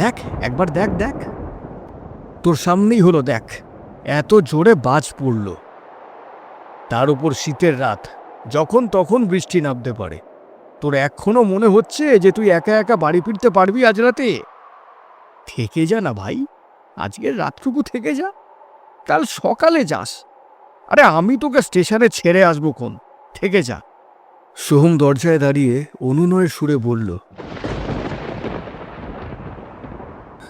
দেখ, একবার দেখ দেখ। তোর সামনেই হলো দেখ, এত জোরে বাজ পড়ল। তার উপর শীতের রাত, যখন তখন বৃষ্টি নামতে পারে। তোর এখনও মনে হচ্ছে যে তুই একা একা বাড়ি ফিরতে পারবি আজ রাতে? থেকে যা না ভাই, আজকের রাতটুকু থেকে যা। কাল সকালে যাস। আরে আমি তোকে স্টেশনে ছেড়ে আসব কোন থেকে যা। সোহম দরজায় দাঁড়িয়ে অনুনয়ের সুরে বলল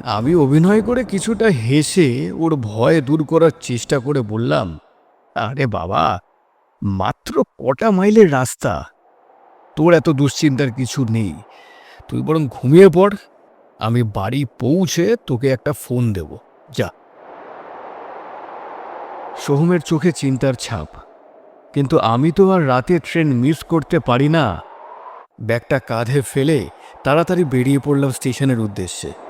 আমি অভিনয় করে কিছুটা হেসে ওর ভয় দূর করার চেষ্টা করে বললাম, আরে বাবা, মাত্র কটা মাইলের রাস্তা। তোর এত দুশ্চিন্তার কিছু নেই। তুই বরং ঘুমিয়ে পড়। আমি বাড়ি পৌঁছে তোকে একটা ফোন দেব। যা। সোহমের চোখে চিন্তার ছাপ। কিন্তু আমি তো আর রাতে ট্রেন মিস করতে পারি না। ব্যাগটা কাঁধে ফেলে তাড়াতাড়ি বেরিয়ে পড়লাম স্টেশনের উদ্দেশ্যে।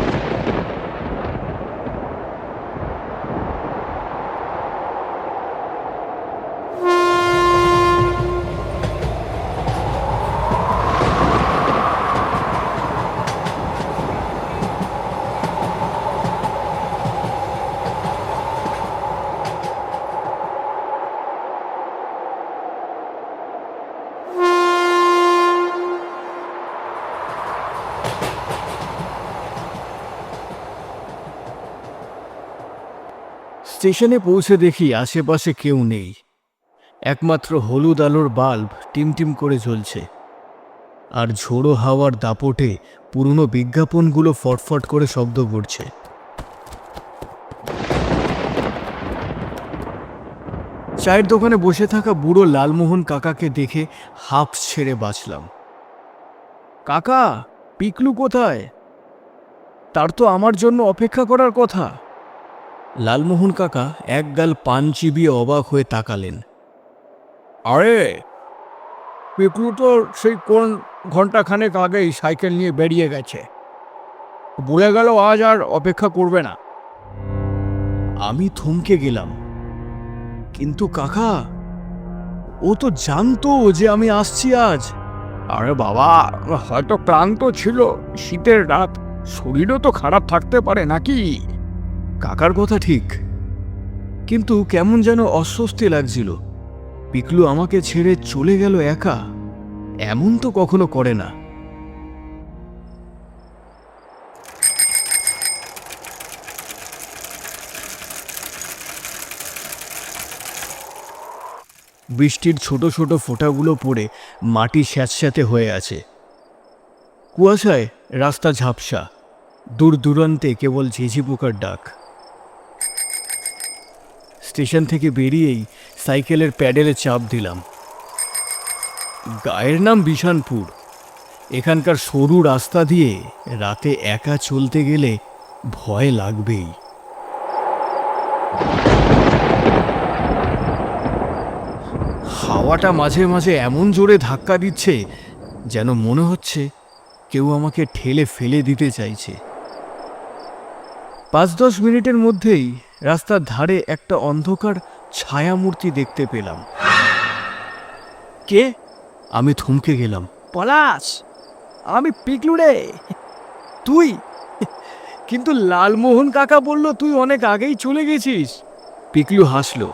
স্টেশনে পৌঁছে দেখি আশেপাশে কেউ নেই। একমাত্র হলুদ আলোর বাল্ব টিমটিম করে জ্বলছে। আর ঝোড়ো হাওয়ার দাপটে পুরনো বিজ্ঞাপনগুলো ফটফট করে শব্দ করছে। চায়ের দোকানে বসে থাকা বুড়ো লালমোহন কাকাকে দেখে হাফ ছেড়ে বাঁচলাম। কাকা, পিকলু কোথায়? তার তো আমার জন্য অপেক্ষা করার কথা। লালমোহন কাকা একগাল পান চিবিয়ে অবাক হয়ে তাকালেন। আরে পিকলু তো সেই কোন ঘন্টাখানেক আগেই সাইকেল নিয়ে বেরিয়ে গেছে। বলে গেল আজ আর অপেক্ষা করবে না। আমি থমকে গেলাম। কিন্তু কাকা ও তো জানতো যে আমি আসছি আজ। আরে বাবা হয়তো ক্লান্ত ছিল। শীতের রাত শরীরও তো খারাপ থাকতে পারে নাকি? কাকার কথা ঠিক। কিন্তু কেমন যেন অস্বস্তি লাগছিল। পিকলু আমাকে ছেড়ে চলে গেল একা। এমন তো কখনো করে না। বৃষ্টির ছোট ছোট ফোঁটাগুলো পড়ে মাটি স্যাঁতস্যাঁতে হয়ে আছে। কুয়াশায় রাস্তা ঝাপসা। দূর দূরান্তে কেবল ঝিঝি পোকার ডাক। স্টেশন থেকে বেরিয়েই সাইকেলের প্যাডেলে চাপ দিলাম। গায়ের নাম বিশানপুর। এখানকার সরু রাস্তা দিয়ে রাতে একা চলতে গেলে ভয় লাগবেই। হাওয়াটা মাঝে মাঝে এমন জোরে ধাক্কা দিচ্ছে যেন মনে হচ্ছে কেউ আমাকে ঠেলে ফেলে দিতে চাইছে। পাঁচ দশ মিনিটের মধ্যেই রাস্তার ধারে একটা অন্ধকার ছায়ামূর্তি দেখতে পেলাম। কে? আমি থমকে গেলাম। পলাশ আমি পিকলু রে। তুই? কিন্তু লালমোহন কাকা বলল তুই অনেক আগেই চলে গেছিস। পিকলু হাসলো।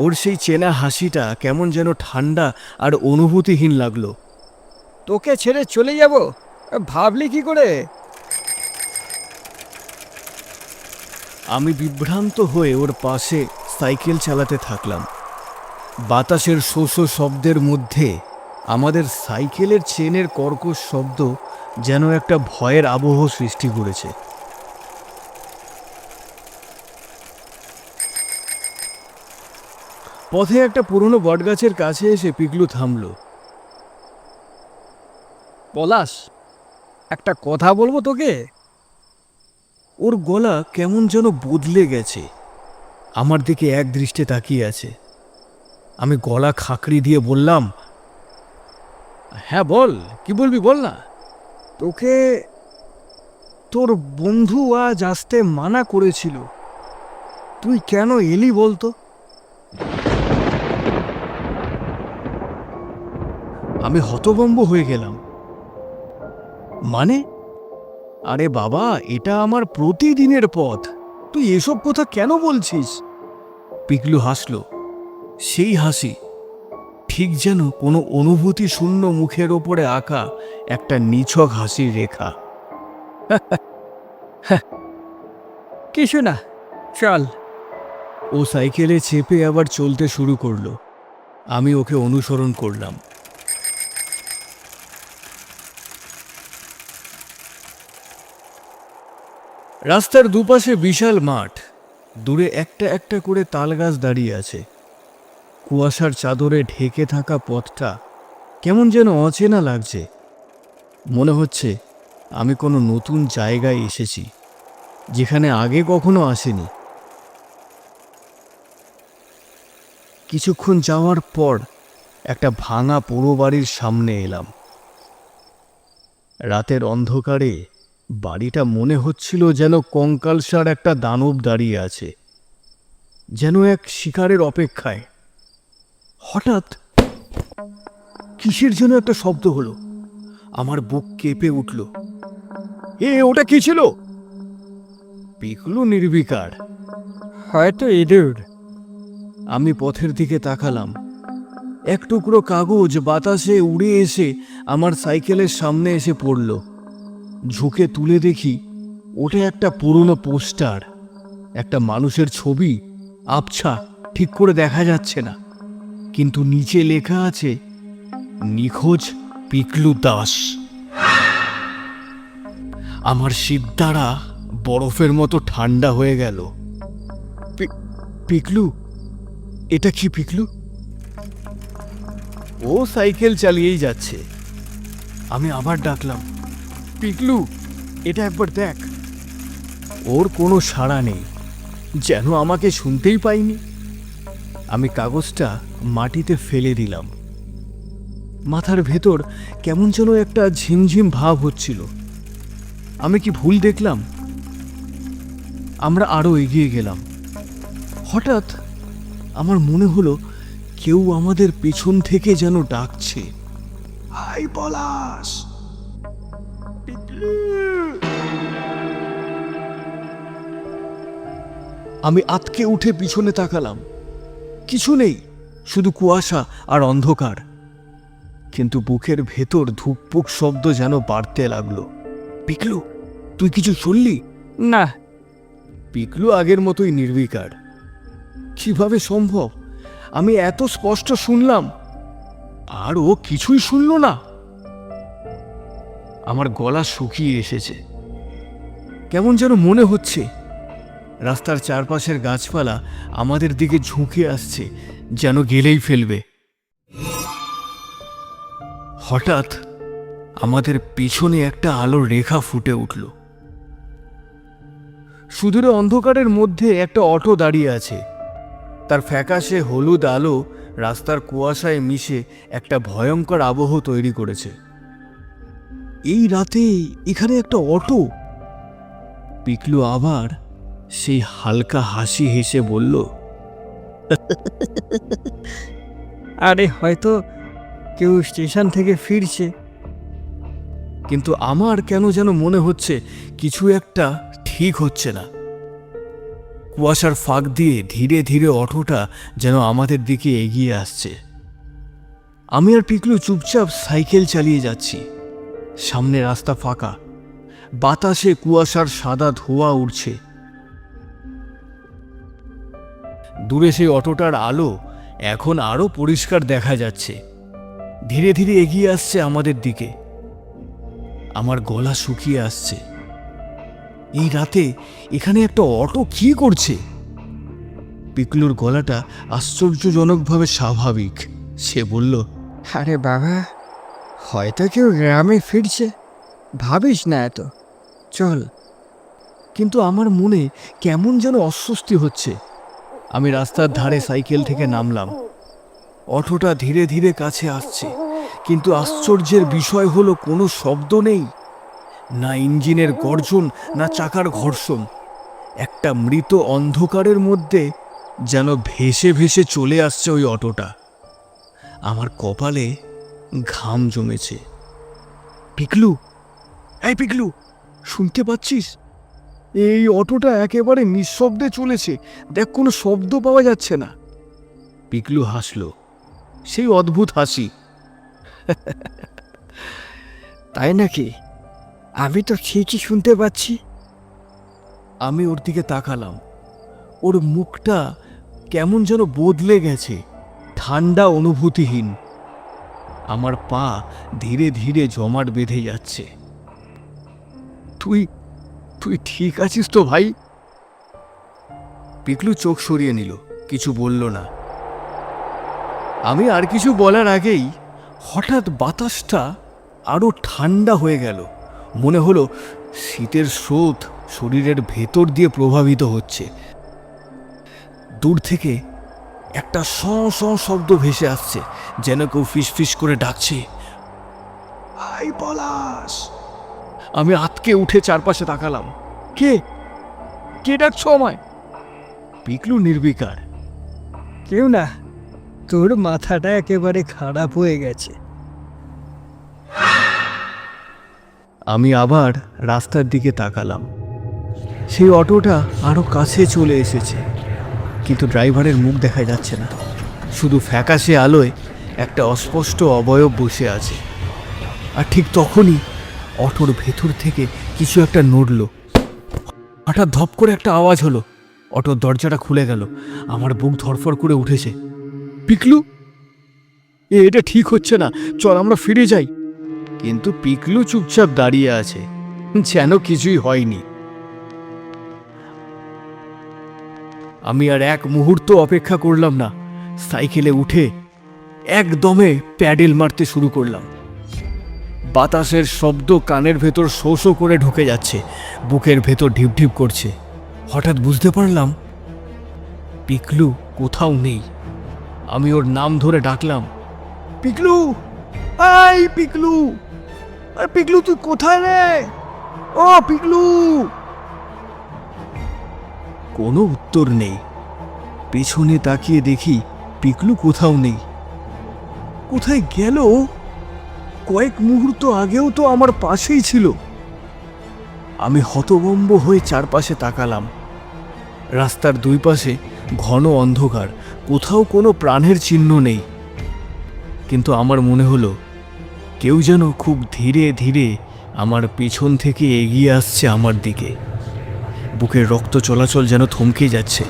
ওর সেই চেনা হাসিটা কেমন যেন ঠান্ডা আর অনুভূতিহীন লাগল। তোকে ছেড়ে চলে যাব? ভাবলি কি করে? আমি বিভ্রান্ত হয়ে ওর পাশে সাইকেল চালাতে থাকলাম। বাতাসের শোষ শব্দের মধ্যে আমাদের সাইকেলের চেনের কর্কশ শব্দ যেন একটা ভয়ের আবহ সৃষ্টি করেছে। পথে একটা পুরনো বটগাছের কাছে এসে পিকলু থামল। পলাশ, একটা কথা বলব তোকে? ওর গলা কেমন যেন বদলে গেছে। আমার দিকে এক দৃষ্টে তাকিয়ে আছে। আমি গলা খাকড়ি দিয়ে বললাম হ্যাঁ বল কি বলবি বল না। তোকে তোর বন্ধু আজ আসতে মানা করেছিল। তুই কেন এলি বলতো? আমি হতভম্ব হয়ে গেলাম। মানে আরে বাবা এটা আমার প্রতিদিনের পথ। তুই এসব কথা কেন বলছিস? পিকলু হাসল। সেই হাসি ঠিক যেন কোনো অনুভূতি শূন্য মুখের ওপরে আঁকা একটা নিছক হাসির রেখা। কিছু না চল। ও সাইকেলে চেপে আবার চলতে শুরু করল। আমি ওকে অনুসরণ করলাম। রাস্তার দুপাশে বিশাল মাঠ। দূরে একটা একটা করে তালগাছ দাঁড়িয়ে আছে। কুয়াশার চাদরে ঢেকে থাকা পথটা কেমন যেন অচেনা লাগছে। মনে হচ্ছে আমি কোনো নতুন জায়গায় এসেছি, যেখানে আগে কখনো আসেনি। কিছুক্ষণ যাওয়ার পর একটা ভাঙা পোড়ো বাড়ির সামনে এলাম। রাতের অন্ধকারে বাড়িটা মনে হচ্ছিল যেন কঙ্কালসার একটা দানব দাঁড়িয়ে আছে যেন এক শিকারের অপেক্ষায়। হঠাৎ কিসের জন্য একটা শব্দ হলো। আমার বুক কেঁপে উঠল। এ ওটা কি ছিল? পিকলু নির্বিকার। হয়তো ইঁদুর। আমি পথের দিকে তাকালাম। এক টুকরো কাগজ বাতাসে উড়ে এসে আমার সাইকেলের সামনে এসে পড়ল। ঝুঁকে তুলে দেখি ওটা একটা পুরনো পোস্টার, একটা মানুষের ছবি, আবছা, ঠিক করে দেখা যাচ্ছে না। কিন্তু নিচে লেখা আছে, নিখোঁজ পিকলু দাস। আমার সিদ্ধারা বরফের মতো ঠান্ডা হয়ে গেল। পিকলু এটা কি পিকলু ও সাইকেল চালিয়েই যাচ্ছে। আমি আবার ডাকলাম পিকলু, এটা একবার দেখ। ওর কোনো সাড়া নেই, যেন আমাকে শুনতেই পাইনি। আমি কাগজটা মাটিতে ফেলে দিলাম। মাথার ভেতর কেমন যেন একটা ঝিমঝিম ভাব হচ্ছিল। আমি কি ভুল দেখলাম? আমরা আরও এগিয়ে গেলাম। হঠাৎ আমার মনে হলো কেউ আমাদের পেছন থেকে যেন ডাকছে। হাই পলাশ! আমি আতকে উঠে পিছনে তাকালাম। কিছু নেই শুধু কুয়াশা আর অন্ধকার। কিন্তু বুকের ভেতর ধুকপুক শব্দ যেন বাড়তে লাগল। পিকলু তুই কিছু শুনলি? না। পিকলু আগের মতোই নির্বিকার। কীভাবে সম্ভব? আমি এত স্পষ্ট শুনলাম। আর ও কিছুই শুনল না। আমার গলা শুকিয়ে এসেছে। কেমন যেন মনে হচ্ছে, রাস্তার চারপাশের গাছপালা আমাদের দিকে ঝুঁকে আসছে, যেন গেলেই ফেলবে। হঠাৎ আমাদের পিছনে একটা আলোর রেখা ফুটে উঠল। সুদূরে অন্ধকারের মধ্যে একটা অটো দাঁড়িয়ে আছে। তার ফ্যাকাশে হলুদ আলো রাস্তার কুয়াশায় মিশে একটা ভয়ঙ্কর আবহ তৈরি করেছে। এই রাতে এখানে একটা অটো। পিকলু আবার সেই হালকা হাসি হেসে বলল আরে হয়তো কেউ স্টেশন থেকে ফিরছে। কিন্তু আমার কেন যেন মনে হচ্ছে কিছু একটা ঠিক হচ্ছে না। কুয়াশার ফাঁক দিয়ে ধীরে ধীরে অটোটা যেন আমাদের দিকে এগিয়ে আসছে। আমি আর পিকলু চুপচাপ সাইকেল চালিয়ে যাচ্ছি। সামনে রাস্তা ফাঁকা। বাতাসে কুয়াশার সাদা ধোঁয়া উড়ছে। দূরে সেই অটোটার আলো এখন আরও পরিষ্কার দেখা যাচ্ছে। ধীরে ধীরে এগিয়ে আসছে আমাদের দিকে। আমার গলা শুকিয়ে আসছে। এই রাতে এখানে একটা অটো কি করছে? পিকলুর গলাটা আশ্চর্যজনকভাবে স্বাভাবিক। সে বলল, আরে বাবা হয়তো কেউ গ্রামে ফিরছে। ভাবিস না এত। চল। কিন্তু আমার মনে কেমন যেন অস্বস্তি হচ্ছে। আমি রাস্তার ধারে সাইকেল থেকে নামলাম। অটোটা ধীরে ধীরে কাছে আসছে। কিন্তু আশ্চর্যের বিষয় হলো, কোনো শব্দ নেই। না ইঞ্জিনের গর্জন, না চাকার ঘর্ষণ। একটা মৃত অন্ধকারের মধ্যে যেন ভেসে ভেসে চলে আসছে ওই অটোটা। আমার কপালে ঘাম জমেছে। পিকলু? এই পিকলু শুনতে পাচ্ছিস? এই অটোটা একেবারে নিঃশব্দে চলেছে। দেখ কোনো শব্দ পাওয়া যাচ্ছে না। পিকলু হাসল। সেই অদ্ভুত হাসি। তাই নাকি? আমি তো ঠিকই শুনতে পাচ্ছি। আমি ওর দিকে তাকালাম। ওর মুখটা কেমন যেন বদলে গেছে। ঠান্ডা অনুভূতিহীন। আমার পা ধীরে ধীরে জমাট বেঁধে যাচ্ছে। তুই তুই ঠিক আছিস তো ভাই? পিকলু চোখ সরিয়ে নিল, কিছু বলল না। আমি আর কিছু বলার আগেই হঠাৎ বাতাসটা আরও ঠান্ডা হয়ে গেল। মনে হলো শীতের স্রোত শরীরের ভেতর দিয়ে প্রভাবিত হচ্ছে। দূর থেকে একটা স স শব্দ ভেসে আসছে যেন কেউ ফিস ফিস করে ডাকছে। হাই পলাশ। আমি আতকে উঠে চারপাশে তাকালাম। কে? কে ডাকছো আমায়? পিকলু নির্বিকার। কেউ না তোর মাথাটা একেবারে খারাপ হয়ে গেছে। আমি আবার রাস্তার দিকে তাকালাম। সেই অটোটা আরও কাছে চলে এসেছে। কিন্তু ড্রাইভারের মুখ দেখা যাচ্ছে না। শুধু ফ্যাকাশে আলোয় একটা অস্পষ্ট অবয়ব বসে আছে। আর ঠিক তখনই অটোর ভেতর থেকে কিছু একটা নড়ল। হঠাৎ ধপ করে একটা আওয়াজ হলো। অটোর দরজাটা খুলে গেল। আমার বুক ধরফর করে উঠেছে। পিকলু? এ, এটা ঠিক হচ্ছে না। চল, আমরা ফিরে যাই। কিন্তু পিকলু চুপচাপ দাঁড়িয়ে আছে। যেন কিছুই হয়নি। আমি আর এক মুহূর্ত অপেক্ষা করলাম না। সাইকেলে উঠে একদমে প্যাডেল মারতে শুরু করলাম। বাতাসের শব্দ কানের ভেতর শো শো করে ঢুকে যাচ্ছে, বুকের ভেতর ঢিপ ঢিপ করছে। হঠাৎ বুঝতে পারলাম, পিকলু কোথাও নেই। আমি ওর নাম ধরে ডাকলাম, পিকলু পিকলু, আরে পিকলু তুই কোথায় রে? ও পিকলু! কোনো উত্তর নেই। পেছনে তাকিয়ে দেখি পিকলু কোথাও নেই। কোথায় গেল? কয়েক মুহূর্ত আগেও তো আমার পাশেই ছিল। আমি হতবম্ব হয়ে চারপাশে তাকালাম। রাস্তার দুই পাশে ঘন অন্ধকার, কোথাও কোনো প্রাণের চিহ্ন নেই। কিন্তু আমার মনে হলো, কেউ যেন খুব ধীরে ধীরে আমার পেছন থেকে এগিয়ে আসছে আমার দিকে। বুকের রক্ত চলাচল যেন থমকে যাচ্ছে।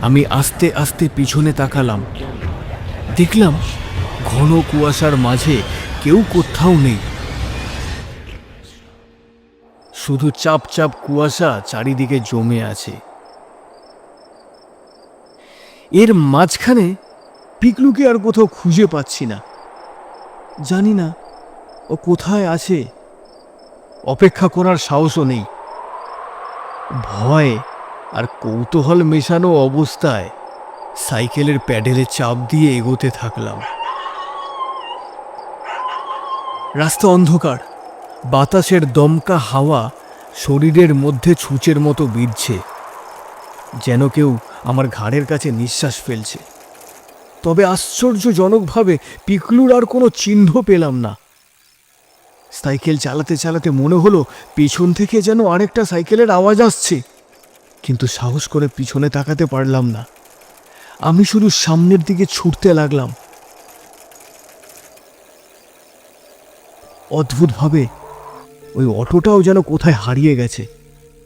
আমি আস্তে আস্তে পিছনে তাকালাম। দেখলাম ঘন কুয়াশার মাঝে কেউ কোথাও নেই। শুধু চাপ চাপ কুয়াশা চারিদিকে জমে আছে। এর মাঝখানে পিকলুকে আর কোথাও খুঁজে পাচ্ছি না। জানি না ও কোথায় আছে। অপেক্ষা করার সাহসও নেই। ভয় আর কৌতূহল মেশানো অবস্থায় সাইকেলের প্যাডেলে চাপ দিয়ে এগোতে থাকলাম। রাস্তা অন্ধকার। বাতাসের দমকা হাওয়া শরীরের মধ্যে ছুঁচের মতো বিঁধছে, যেন কেউ আমার ঘাড়ের কাছে নিঃশ্বাস ফেলছে। তবে আশ্চর্যজনকভাবে পিকলুর আর কোনো চিহ্ন পেলাম না। সাইকেল চালাতে চালাতে মনে হলো পিছন থেকে যেন আরেকটা সাইকেলের আওয়াজ আসছে। কিন্তু সাহস করে পিছনে তাকাতে পারলাম না। আমি শুধু সামনের দিকে ছুটতে লাগলাম। অদ্ভুতভাবে ওই অটোটাও যেন কোথায় হারিয়ে গেছে।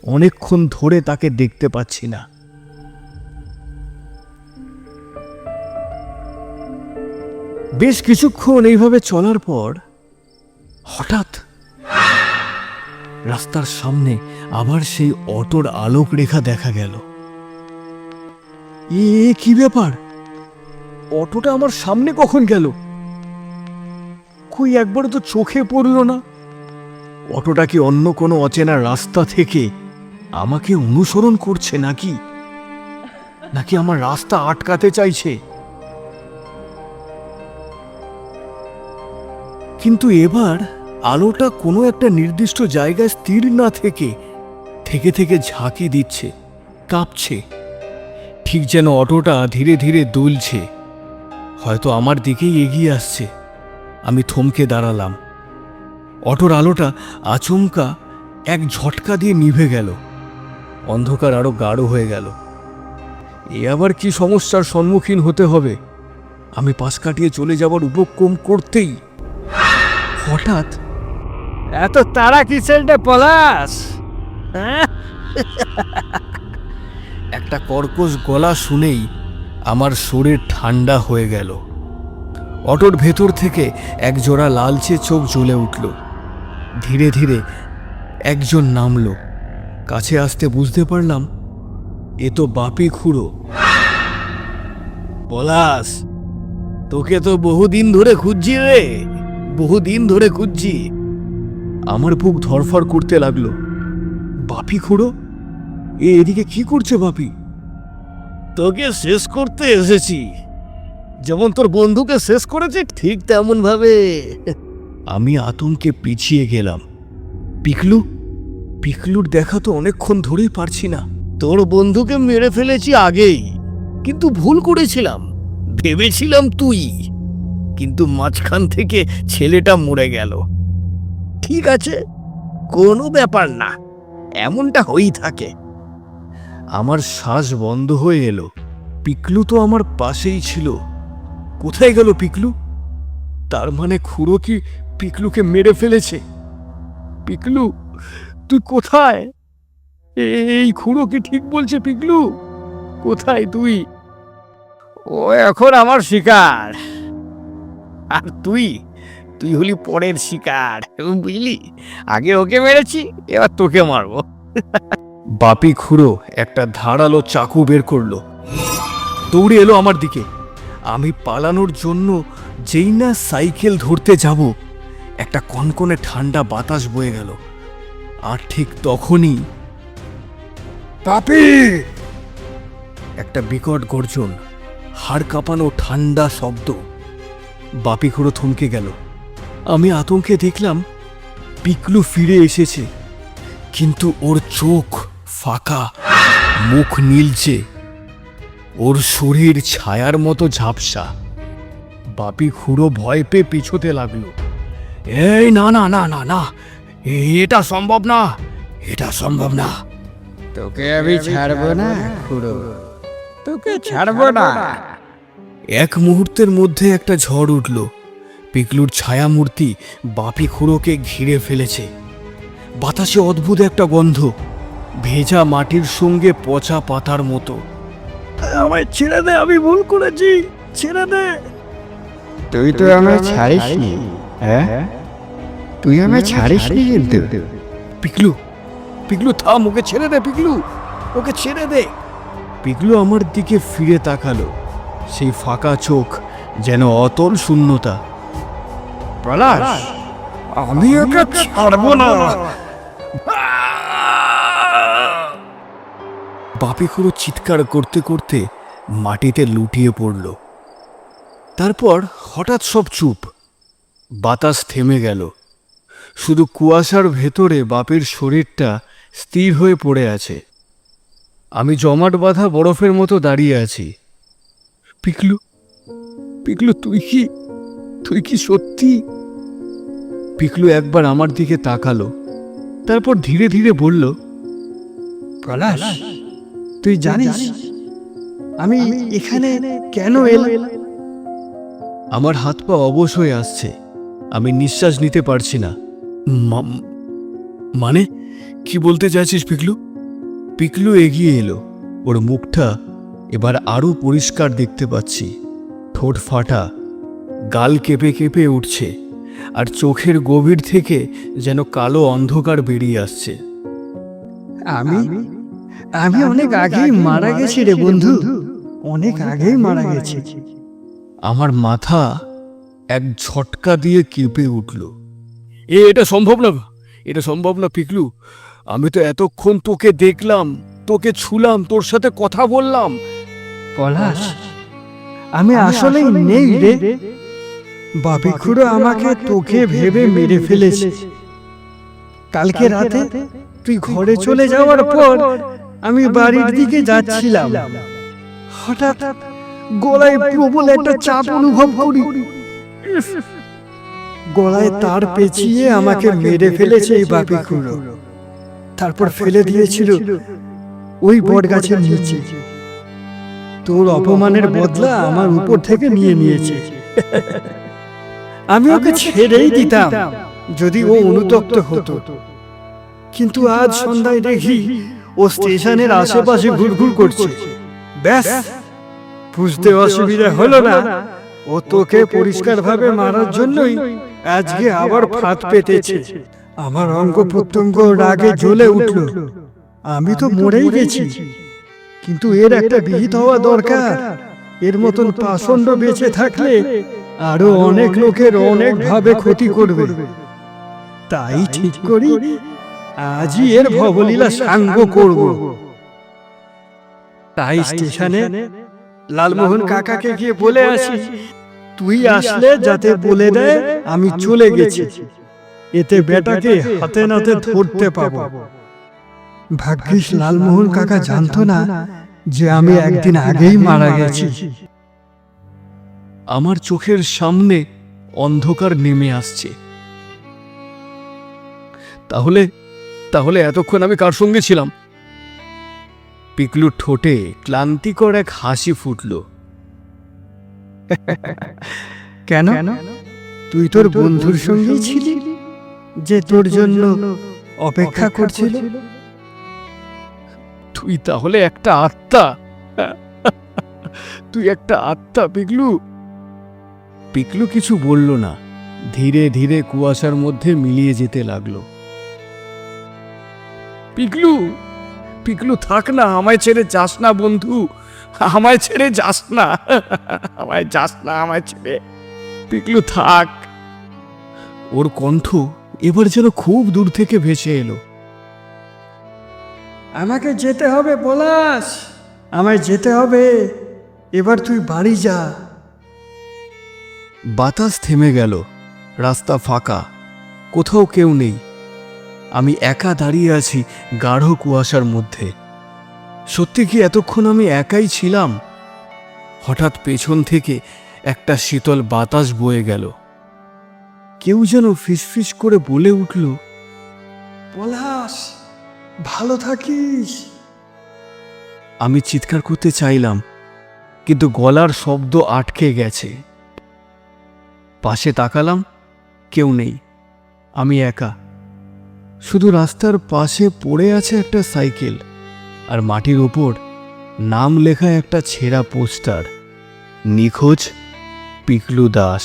অনেকক্ষণ ধরে তাকে দেখতে পাচ্ছি না। বেশ কিছুক্ষণ এইভাবে চলার পর হঠাৎ? রাস্তার সামনে আবার সেই অটোর আলোক রেখা দেখা গেল। এ কি ব্যাপার? অটোটা আমার সামনে কখন গেল? কই একবার তো চোখে পড়ল না। অটোটা কি অন্য কোনো অচেনা রাস্তা থেকে আমাকে অনুসরণ করছে নাকি? নাকি আমার রাস্তা আটকাতে চাইছে? কিন্তু এবার আলোটা কোনো একটা নির্দিষ্ট জায়গায় স্থির না থেকে থেকে থেকে ঝাঁকি দিচ্ছে, কাঁপছে। ঠিক যেন অটোটা ধীরে ধীরে দুলছে। হয়তো আমার দিকেই এগিয়ে আসছে। আমি থমকে দাঁড়ালাম। অটোর আলোটা আচমকা এক ঝটকা দিয়ে নিভে গেল। অন্ধকার আরও গাঢ় হয়ে গেল। এ আবার কি সমস্যার সম্মুখীন হতে হবে? আমি পাশ কাটিয়ে চলে যাবার উপক্রম করতেই হঠাৎ এত তারা কিসের রে পলাশ? একটা কর্কশ গলা শুনেই আমার শরীর ঠান্ডা হয়ে গেল। অটোর ভেতর থেকে এক জোড়া লালচে চোখ জ্বলে উঠল। ধীরে ধীরে একজন নামলো। কাছে আসতে বুঝতে পারলাম, এ তো বাপি খুঁড়ো। পলাশ, তোকে তো বহুদিন ধরে খুঁজছি রে। বহুদিন ধরে খুঁজছি। আমার বুক ধরফর করতে লাগল। বাপি খুঁড়ো এ এদিকে কি করছে বাপি? তোকে শেষ করতে এসেছি। যেমন তোর বন্ধুকে শেষ করেছে ঠিক তেমন ভাবে আমি আতঙ্কে পিছিয়ে গেলাম। পিকলু পিকলুর দেখা তো অনেকক্ষণ ধরেই পারছি না। তোর বন্ধুকে মেরে ফেলেছি আগেই কিন্তু ভুল করেছিলাম। ভেবেছিলাম তুই কিন্তু মাঝখান থেকে ছেলেটা মরে গেল। ঠিক আছে, কোনো ব্যাপার না, এমনটা হয়েই থাকে। আমার শ্বাস বন্ধ হয়ে এলো। পিকলু তো আমার পাশেই ছিল। কোথায় গেল পিকলু? তার মানে খুড়ো কি পিকলুকে মেরে ফেলেছে? পিকলু, তুই কোথায়? এই খুড়ো কি ঠিক বলছে পিকলু? কোথায় তুই? ও এখন আমার শিকার। আর তুই? তুই হলি পরের শিকার বুঝলি? আগে ওকে মেরেছি এবার তোকে মারবো। বাপি খুঁড়ো একটা ধারালো চাকু বের করল। দৌড়ে এলো আমার দিকে। আমি পালানোর জন্য যেই না সাইকেল ধরতে যাব একটা কনকনে ঠান্ডা বাতাস বয়ে গেল। আর ঠিক তখনই পাপি একটা বিকট গর্জন হাড় কাঁপানো ঠান্ডা শব্দ। বাপি খুঁড়ো থমকে গেল। আমি আতঙ্কে দেখলাম পিকলু ফিরে এসেছে কিন্তু ওর চোখ ফাঁকা মুখ নীলচে। ওর শরীর ছায়ার মতো ঝাপসা। বাপি খুঁড়ো ভয় পেয়ে পিছোতে লাগল। এই না না না না না এটা সম্ভব না এটা সম্ভব না। তোকে আমি ছাড়বো না খুঁড়ো। তোকে ছাড়বো না। এক মুহূর্তের মধ্যে একটা ঝড় উঠল। পিকলুর ছায়া মূর্তি বাপি খুঁড়োকে ঘিরে ফেলেছে। বাতাসে অদ্ভুত একটা গন্ধ ভেজা মাটির সঙ্গে পচা পাতার মতো। আমায় ছেড়ে দে আমি ভুল করেছি ছেড়ে দে। তুই তো আমায় ছাড়িসনি। হ্যাঁ? তুই আমায় ছাড়িসনি কিন্তু। পিকলু পিকলু থাম ওকে ছেড়ে দে পিকলু। ওকে ছেড়ে দে। পিকলু আমার দিকে ফিরে তাকালো। সেই ফাঁকা চোখ যেন অতল শূন্যতা। পলাশ আমি ওকে ছাড়বো না বাপিখুড়ো চিৎকার করতে করতে মাটিতে লুটিয়ে পড়ল। তারপর হঠাৎ সব চুপ। বাতাস থেমে গেল। শুধু কুয়াশার ভেতরে বাপের শরীরটা স্থির হয়ে পড়ে আছে। আমি জমাট বাঁধা বরফের মতো দাঁড়িয়ে আছি। পিকলু পিকলু, তুই কি তুই কি সত্যি? পিকলু একবার আমার দিকে তাকালো, তারপর ধীরে ধীরে বলল, পলাশ, তুই জানিস, আমি এখানে কেন এলাম? আমার হাত পা অবশ হয়ে আসছে, আমি নিঃশ্বাস নিতে পারছি না। মানে কি বলতে চাইছিস পিকলু? পিকলু এগিয়ে এলো, ওর মুখটা এবার আরও পরিষ্কার দেখতে পাচ্ছি, ঠোঁট ফাটা গাল কেঁপে কেঁপে উঠছে আর চোখের গভীর থেকে যেন কালো অন্ধকার বেরিয়ে আসছে। আমি? আমি? অনেক আগেই মারা গেছি রে বন্ধু। অনেক আগেই মারা গেছি। আমার মাথা এক ঝটকা দিয়ে কেঁপে উঠল। এ এটা সম্ভব না এটা সম্ভব না পিকলু। আমি তো এতক্ষণ তোকে দেখলাম তোকে ছুলাম তোর সাথে কথা বললাম। পলাশ আমি আসলেই নেই রে। বাপি খুড়ো আমাকে তোকে ভেবে মেরে ফেলেছে। কালকে রাতে তুই ঘরে চলে যাওয়ার পর আমি বাড়ির দিকে যাচ্ছিলাম। হঠাৎ গলায় প্রবল একটা চাপ অনুভব করি। গলায় তার পেঁচিয়ে আমাকে মেরে ফেলেছে এই বাপি খুঁড়ো। তারপর ফেলে দিয়েছিল ওই বট গাছের নিচে। তোর অপমানের বদলা আমার উপর থেকে নিয়ে নিয়েছে। আমি ওকে ছেড়েই দিতাম যদি ও অনুতপ্ত হতো। কিন্তু আজ সন্ধ্যায় দেখি ও স্টেশনের আশেপাশে ঘুরঘুর করছে। ব্যাস বুঝতে অসুবিধা হলো না। ও তোকে পরিষ্কারভাবে মারার জন্যই আজকে আবার ফাঁদ পেতেছে। আমার অঙ্গ প্রত্যঙ্গ রাগে জ্বলে উঠল। আমি তো মরেই গেছি। কিন্তু এর একটা বিহিত হওয়া দরকার। এর মতন পাষণ্ড বেঁচে থাকলে আরও অনেক লোকের অনেক ভাবে ক্ষতি করবে। তাই ঠিক করি। আজই এর ভবলীলা সাঙ্গ করব। তাই স্টেশনে লালমোহন কাকাকে গিয়ে বলে আসি তুই আসলে যাতে বলে দেয় আমি চলে গেছি। এতে বেটাকে হাতে নাতে ধরতে পাবো। ভাগ্যিস লালমোহন কাকা জানতো না যে আমি একদিন আগেই মারা গেছি। আমার চোখের সামনে অন্ধকার নেমে আসছে। তাহলে তাহলে এতক্ষণ আমি কার সঙ্গে ছিলাম? পিকলু ঠোঁটে ক্লান্তিকর এক হাসি ফুটল। কেন? তুই তোর বন্ধুর সঙ্গে ছিলি? যে তোর জন্য অপেক্ষা করছিল? তুই তাহলে একটা আত্মা। তুই একটা আত্মা পিকলু। পিকলু কিছু বলল না। ধীরে ধীরে কুয়াশার মধ্যে মিলিয়ে যেতে লাগল। পিকলু পিকলু থাক না, আমায় ছেড়ে যাস না বন্ধু। আমায় ছেড়ে যাস না। আমায় যাস না, আমায় ছেড়ে। পিকলু থাক। ওর কণ্ঠ এবার যেন খুব দূর থেকে ভেসে এলো। আমাকে যেতে হবে, পলাশ। আমায় যেতে হবে। এবার তুই বাড়ি যা। বাতাস থেমে গেল, রাস্তা ফাঁকা, কোথাও কেউ নেই। আমি একা দাঁড়িয়ে আছি গাঢ় কুয়াশার মধ্যে। সত্যি কি এতক্ষণ আমি একাই ছিলাম? হঠাৎ পেছন থেকে একটা শীতল বাতাস বয়ে গেল। কেউ যেন ফিসফিস করে বলে উঠল, পলাশ, ভালো থাকিস। আমি চিৎকার করতে চাইলাম, কিন্তু গলার শব্দ আটকে গেছে। পাশে তাকালাম, কেউ নেই। আমি একা। শুধু রাস্তার পাশে পড়ে আছে একটা সাইকেল আর মাটির ওপর নাম লেখা একটা ছেঁড়া পোস্টার। নিখোঁজ পিকলু দাস।